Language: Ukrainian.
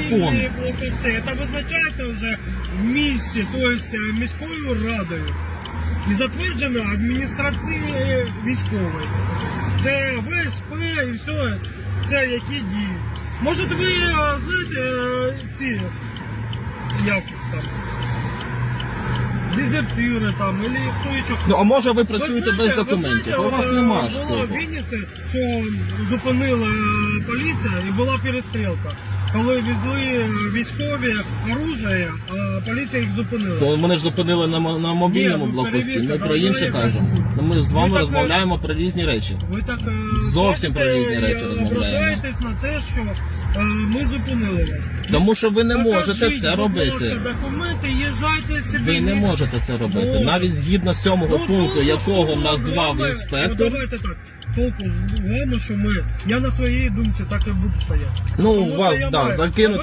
закону. Це визначається вже в місті, тобто міською радою. І затверджено адміністрації військової. Це ВСП і все, це які дії. Може ви знаєте ці як там? Дезертири там, або хто і що. Ну а може ви працюєте без документів? У вас немає нема е, ж Було цього. в Вінниці, що зупинила е, поліція і була перестрілка. Коли везли е, військові оружие, а поліція їх зупинила. То вони ж зупинили на, мо- на мобільному Ні, ну, блокпості. Ми перевірка, про інше перевірка. кажемо. Ну, Ми з вами Ну, так, розмовляємо про різні речі. Ви так е, Зовсім про різні речі і розмовляємо. ображаєтесь на це, що е, ми зупинили вас. Тому що ви не можете Покажіть, це будь робити. ласка, документи, їжджайте собі. Ви не можете це робити. Можу. Навіть згідно сьомого Ну, пункту, ну, якого що назвав ви? Ну, інспектор. давайте так. Толку з вами, що ми. Я на своїй думці так і буду стояти. Ну, у вас да, закинути